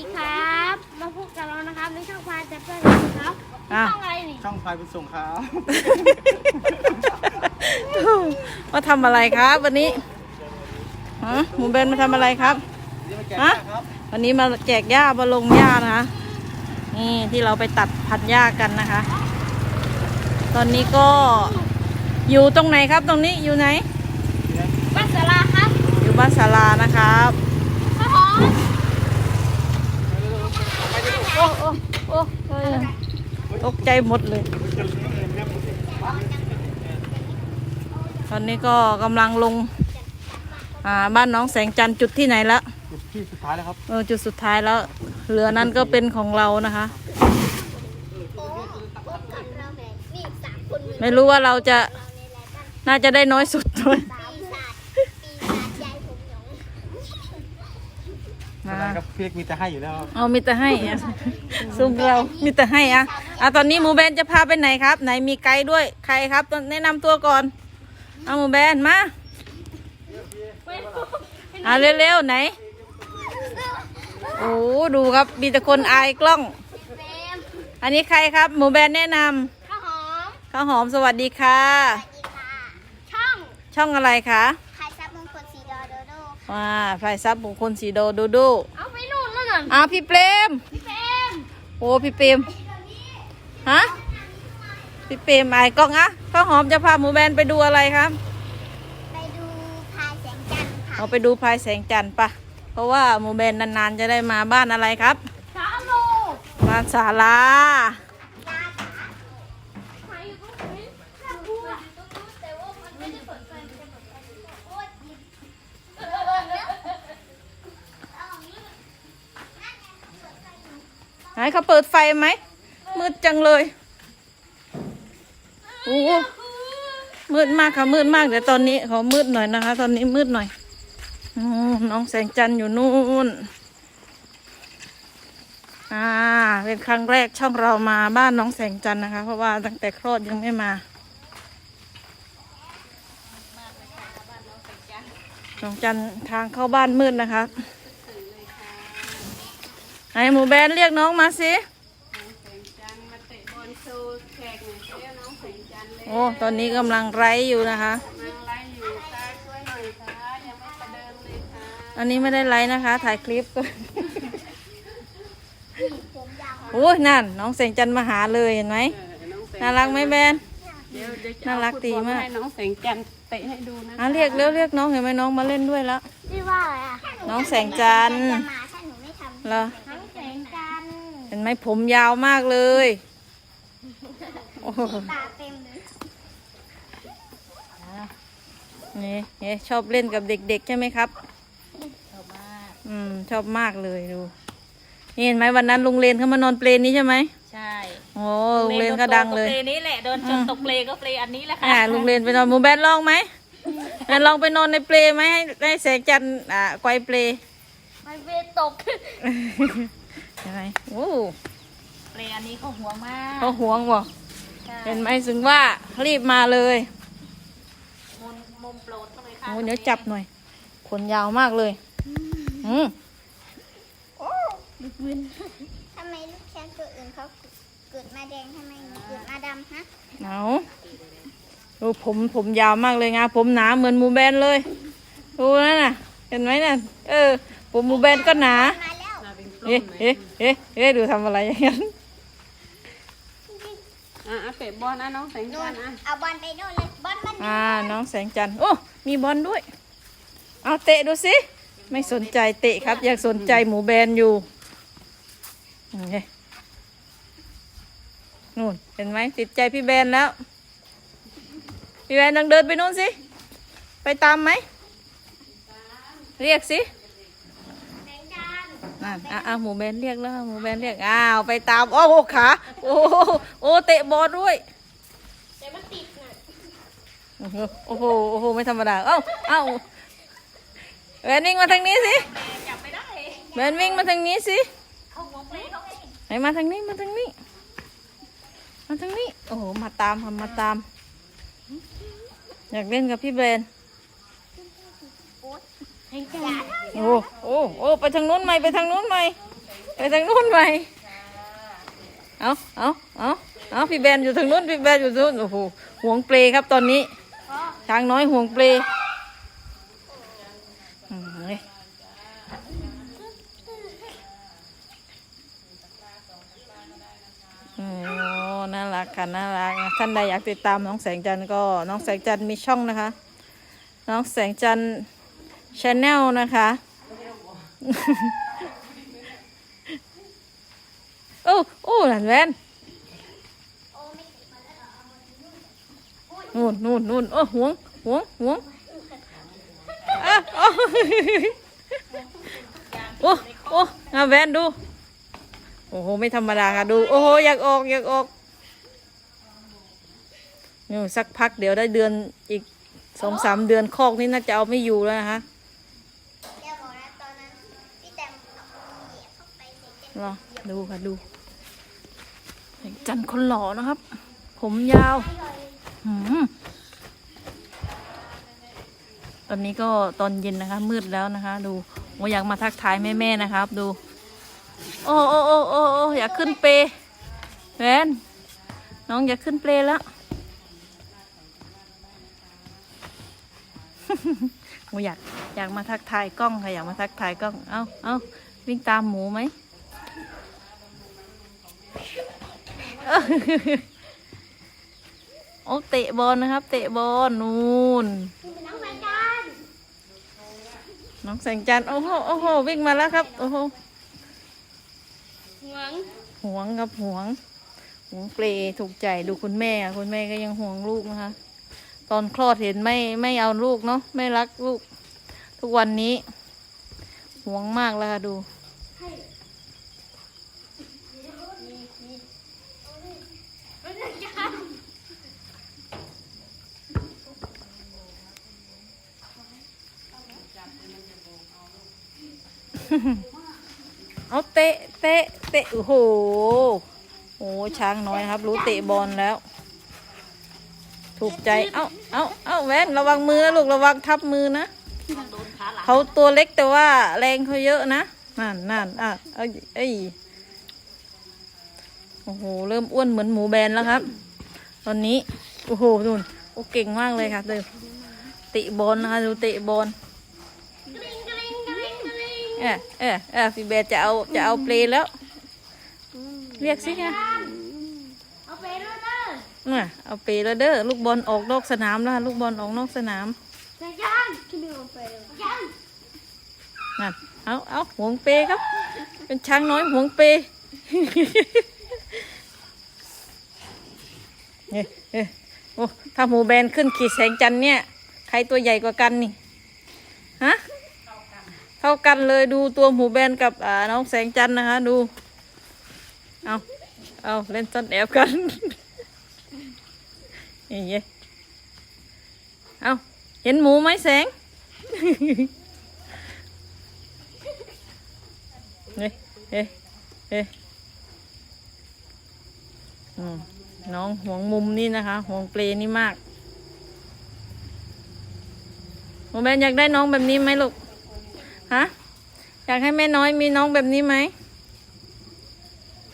ดีครับ มาพบกับเรานะครับในช่องพายแต่เพื่อนครับอะ ช่องอะไรนี่ช่องพายบุญส่งครับมาทำอะไรครับ วันนี้ฮะหมูเบนมาทำอะไรครับ นี่มาแกะฮะครับวันนี้มาแจกหญ้ามาลงหญ้านะคะ นี่ที่เราไปตัดพันหญ้ากันนะคะ ตอนนี้ก็อยู่ตรงไหนครับ ตรงนี้อยู่ไหน บ้านสาราครับ อยู่บ้านศาลานะครับ ข้าวหอม โอ้โอ้โอ้เอ้ยตกใจหมดเลย ตอนนี้ก็กำลังลง อ่า บ้านน้องแสงจันทร์จุดที่ไหนละจุดที่สุดท้ายแล้วครับ เออ จุดสุดท้ายแล้ว เรือนั้นก็เป็นของเรานะคะ ไม่รู้ว่าเราจะ น่าจะได้น้อยสุดด้วย ปีศาจปีศาจยายผมหยอง อะไรครับพี่เอกมีแต่ให้อยู่แล้วครับเอามีแต่ให้อะซุ่มเรามีแต่ให้อะอะตอนนี้หมูแบนจะพาไปไหนครับ ไหนมีไกด์ด้วยใครครับต้องแนะนำตัวก่อน เอาหมูแบนมาอะเร็วๆไหน โอ้ดูครับมีแต่คนอายกล้องเฟรมอันนี้ใครครับ หมูแบนแนะนำข้าวหอมข้าวหอมสวัสดีค่ะ สวัสดีค่ะ ช่อง ช่องอะไรคะ ว่าไฟซับบุคคลสีโดดูดูเอาไปนู่นแล้วนั่นอ้าวพี่เปรมพี่เฟรมโอ้พี่เปรมฮะพี่เปรมไอ้กล้องอะข้าวหอมจะพาหมูแบนไปดูอะไรครับไปดูพายแสงจันทร์ค่ะเอาไปดูพายแสงจันทร์ปะเพราะว่าหมูแบนนานๆจะได้มาบ้านอะไรครับสาโลบ้านศาลาตาจ๋าหายอยู่ตรงนี้น่ากลัวอยู่ตรงนู้นแต่ว่ามันไม่ได้เปิดไฟมันจะเปิดไฟโอ๊ยเออเออเออเอาอย่างนี้นั่นไงเปิดไฟอยู่ ไหนเขาเปิดไฟไหม มืดจังเลยโอ้มืดมากค่ะมืดมากเดี๋ยวตอนนี้เขามืดหน่อยนะคะ ตอนนี้มืดหน่อยอน้องแสงจันทร์อยู่นู่น อ่า เป็นครั้งแรกช่องเรามาบ้านน้องแสงจันทร์นะคะ เพราะว่าตั้งแต่คลอดยังไม่มาน้องจันทร์ทางเข้าบ้านมืดนะคะ ไหนหมูแบนเรียกน้องมาสิมาเตะบอลโชว์แขกหน่อยเจ้าน้องแสงจันทร์เลยโอ้ตอนนี้กำลังไร้อยู่นะคะกำลังไล่อยู่ตาช่วยหน่อยค่ะยังไม่ประเดิมเลยค่ะอันนี้ไม่ได้ไลฟ์นะคะ ถ่ายคลิปก็ผมยาวโอ้ยนั่น น้องแสงจันทร์มาหาเลยเห็นไหมเออน้องแสงน่ารักไหมแบนเดี๋ยวเดี๋ยวจะน่ารักดีมากให้น้องแสงจันทร์เตะให้ดูนะอะเรียกเร็วเรียกน้องเห็นไหมน้องมาเล่นด้วยแล้วชื่อว่าอะไรอะน้องแสงจันทร์จะมาถ้าหนูไม่ทำเหรอ น้องแสงจันทร์ เห็นไหมผมยาวมากเลยโอ้โหตาเต็มเลยนี่นี่ชอบเล่นกับเด็กๆใช่ไหมครับ ชอบมาก อืม ชอบมากเลยดู นี่เห็นไหมวันนั้นลุงเลนเขามานอนเปลนนี้ใช่ไหมใช่โอ้ลุงเลนก็ดังเลยเปลนี้แหละเดินจนตกเปลก็เปลอันนี้แหละค่ะอ่าลุงเรียนไปนอนหมูแบนลองไหมแบนลองไปนอนในเปลไหมให้ให้แสงจันทร์อ่าไกวเปลมันเวทตก ใช่ไหมโอ้เปลอันนี้เขาห่วงมากเขาห่วงบ่ใช่เห็นไหมถึงว่ารีบมาเลยมุมมุมโปรดเข้าไปค่ะโอ้เดี๋ยวจับหน่อย ขนยาวมากเลย อืมทำไมลูกช้างตัวอื่นเขาเกิดมาแดงทำไมหนูเกิดมาดำฮะเอาดูผมผมยาวมากเลยงาผมหนาเหมือนหมูแบนเลย ดูนั่นน่ะ เห็นไหมนั่นเออ ผมหมูแบนก็หนา มาแล้วมาเป็นกล้อเอ๊ะงไหมเอ๊ะเอ๊ะเอ๊ะดูทำอะไรอย่างนั้นอะอะเตะบอลนะน้องแสงนู่จันนทร์อะเอาบอลไปโน่นเลยบอลมันอ่าน้องแสงจันทร์โอ้มีบอลด้วย เอาเตะดูสิไม่สนใจเตะครับ อยากสนใจหมูแบนอยู่นี่นู่นเห็นไหมติดใจพี่แบนแล้ว พี่แบนต้องเดินไปนู่นสิ ไปตามไหม เรียกสิแสงจั นั่นอะอะหมูแบนเรียกแล้วหมูแบนเรียกอ้าวไปตามโอ้โหขาโอ้โหโอ้เตะบอลด้วยแต่มันติดน่ะโอ้โหโอ้โหโอ้โหไม่ธรรมดาเอ้าเอ้าแวนวิ่งมาทางนี้สิจับไม่ได้แวนวิ่งมาทางนี้สิเขาห่วเปลเขาเองไหนมาทางนี้มาทางนี้ มาทางนี้โอ้โหมาตามค่ะมาตาม อยากเล่นกับพี่แบน โอ้โอ้โอ้ไปทางนู้นไหมไปทางนู้นไหมไปทางนู้นไปเอาเอาเอาเอาพี่แบนอยู่ทางนู้นพี่แบนอยู่ทางนู้นโอ้โหห่วงเปลครับตอนนี้ช้างน้อยห่วงเปลอืมเฮ้ยโอ้น่ารักค่ะน่ารักท่านใดอยากติดตามน้องแสงจันทร์ก็น้องแสงจันทร์มีช่องนะคะ น้องแสงจันทร์ ชาแนลนะคะ โอ้โอ้หลานแวนนู่นนู่นนู่นโอ้หวงหวงหวงอะโอ้โอ้โอ้งาแวนดู โอ้โห ไม่ธรรมดาค่ะดู โอ้โห อยากออกอยากออกนี่สักพักเดี๋ยวได้เดือนอีกสองสามเดือนคอกนี่น่าจะเอาไม่อยู่แล้วนะคะ เดี๋ยวบอกนะตอนนั้นพี่แตมเอาเหยียบเข้าไปเส รอดูค่ะดูจันทร์คนหล่อนะครับ ผมยาวหืมตอนนี้ก็ตอนเย็นนะคะ มืดแล้วนะคะ ดูโออยากมาทักทายแม่ๆนะครับ ดู โอ้โอ้โอ้โอ้โอ้อยากขึ้นเปรแวนน้องอยากขึ้นเปรแล้วโออยากอยากมาทักทายกล้องค่ะอยากมาทักทายกล้อง เอ้าเอ้าวิ่งตามหมูไหม เอ้า โอ้เตะบอลนะครับ เตะบอลนู่น น้องใบกันน้องแสงจันทร์โอ้โหโอ้โหวิ่งมาแล้วครับ โอ้โหหวงหวงครับหวงหวงเปลถูกใจดูคุณแม่อะคุณแม่ก็ยังห่วงลูกนะคะ ตอนคลอดเห็นไม่ไม่เอาลูกเนาะไม่รักลูก ทุกวันนี้ห่วงมากแล้วค่ะดู เอาเตะเตะเตะโอ้โหโอ้ช้างน้อยครับ รู้เตะบอลแล้ว ถูกใจเอ้าเอ้าเอ้าแว่นระวังมือนะลูกระวังทับมือนะเขาตัวเล็กแต่ว่าแรงเขาเยอะนะนั่นนั่นอะเอ้ยเอ้ยโอ้โหเริ่มอ้วนเหมือนหมูแบนแล้วครับ ตอนนี้ โอ้โหนู่นโอ้เก่งมากเลยค่ะเดิมเตะบอลนะคะดูเตะบอล กริ๊งกริ๊งกริ๊งกริ๊ง เออเออเออพี่เบสจะเอาจะเอาเปลแล้ว เรียกสิคะเอาไปด้วยเด้อน่ะเอาเปลแล้วเด้อลูกบอลออกนอกสนามแล้วค่ะลูกบอลออกนอกสนามใบกันขึ้นไปเอาไปยังนั่นเอาเอาห่วงเปครับ เป็นช้างน้อยห่วงเปเนี่ยเอ้ยโอ้ถ้าหมูแบนขึ้นขีดแสงจันทร์เนี่ย ใครตัวใหญ่กว่ากันนี่ ฮะ เท่ากันเลยดูตัวหมูแบนกับอ่าน้องแสงจันนะคะ ดู เอาเอาเล่นซ่อนแอบกันอย่างเงี้ยเอาเห็นหมูไหมแสงเฮ้เฮ้เฮ้น้องห่วงมุมนี่นะคะห่วงเปลนี่มากโมแบนอยากได้น้องแบบนี้ไหมลูก ฮะ อยากให้แม่น้อยมีน้องแบบนี้ไหม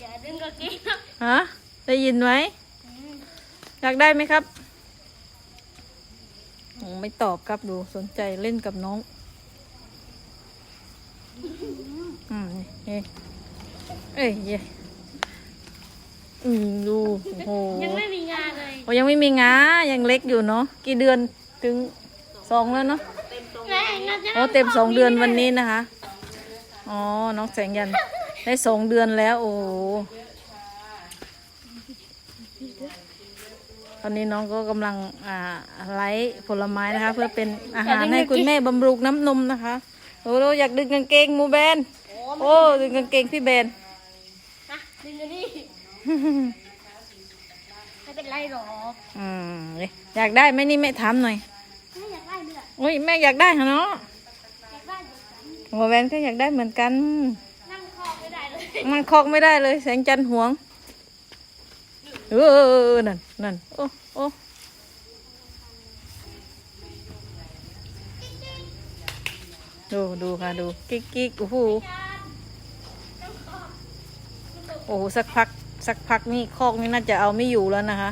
อย่าดึงกางเกงฮะ ได้ยินไหมอยากได้ไหมครับโอ้ไม่ตอบครับดูสนใจเล่นกับน้อง อืมเอ้ยเอ้ยเย้อืมดูโอ้โหยังไม่มีงานเลยโอ้ยังไม่มีงายังเล็กอยู่เนาะ กี่เดือนถึงสองแล้วเนาะแม่งานจะ โอ้เต็มสองเดือนวันนี้นะคะ อ๋อ น้องแสงยัน ได้สองเดือนแล้ว โอ้โหตอนนี้น้องก็กำลังอ่าไลฟ์ผลไม้นะคะ เพื่อเป็นอาหารให้คุณแม่บำรุงน้ำนมนะคะ โอ้โหอยากดึงกางเกงหมูแบน โอ้ดึงกางเกงพี่แบนฮะดึงอันนี้ไม่เป็นไรหรอกอืมอยากได้ไหมนี่แม่ถามหน่อย โอ้ยแม่อยากได้เหรอเนาะอยากได้เลือดหมูแบนก็อยากได้เหมือนกัน นั่งคอไม่ได้เลยมันคอกไม่ได้เลย แสงจันทร์หวง เออ นั่นนั่นโอ้โอ้ดูดูค่ะดู กิ๊กกิ๊กโอ้โหโอ้โหสักพัก สักพักนี่คอกนี่น่าจะเอาไม่อยู่แล้วนะคะ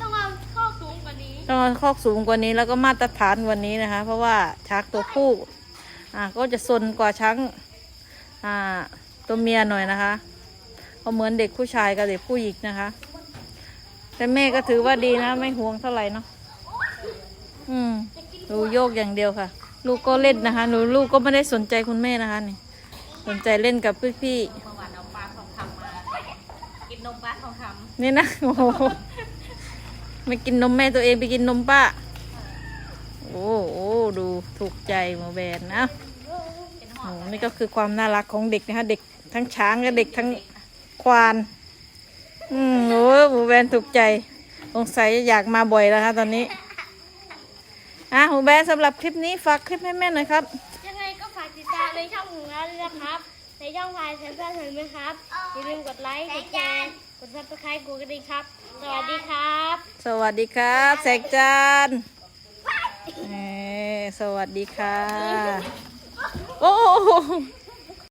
ต้องเอาข้อสูงกว่านี้ ต้องเอาคอกสูงกว่านี้แล้วก็มาตรฐานกว่านี้นะคะ เพราะว่าช้างตัวผู้อ่าก็จะซนกว่าช้างอ่าตัวเมียหน่อยนะคะก็เหมือนเด็กผู้ชายกับเด็กผู้หญิงนะคะ แต่แม่ก็ถือว่าดีนะ ไม่ห่วงเท่าไหร่เนาะอืมดูโยกอย่างเดียวค่ะ ลูกก็เล่นนะคะหนูลูกก็ไม่ได้สนใจคุณแม่นะคะนี่ สนใจเล่นกับพี่ๆเมื่อวานเอาปลาทองคำมา กินนมปลาทองคนี่นะโอ้โห ไม่กินนมแม่ตัวเองไปกินนมป้า โอ้โหดูถูกใจหมอแบนนะำเป็นหอโอ้นี่ก็คือความน่ารักของเด็กนะคะเด็กทั้งช้างและเด็กทั้งควาน อืมโอ้หมูแบนถูกใจสงสัยอยากมาบ่อยแล้วคะตอนนี้อะหมูแบนสำหรับคลิปนี้ฝากคลิปให้แม่หน่อยครับ ยังไงก็ฝากติดตามในช่องของเราด้วยนะครับ ในช่องพายเซนเซอร์เห็นไหมครับ อย่าลืมกดไลค์กดแชร์ ดซับสไครต์กูกันดีครับ สวัสดีครับ สวัสดีครับแสกจันทร์เอ้สวัสดีค่ะ โอ้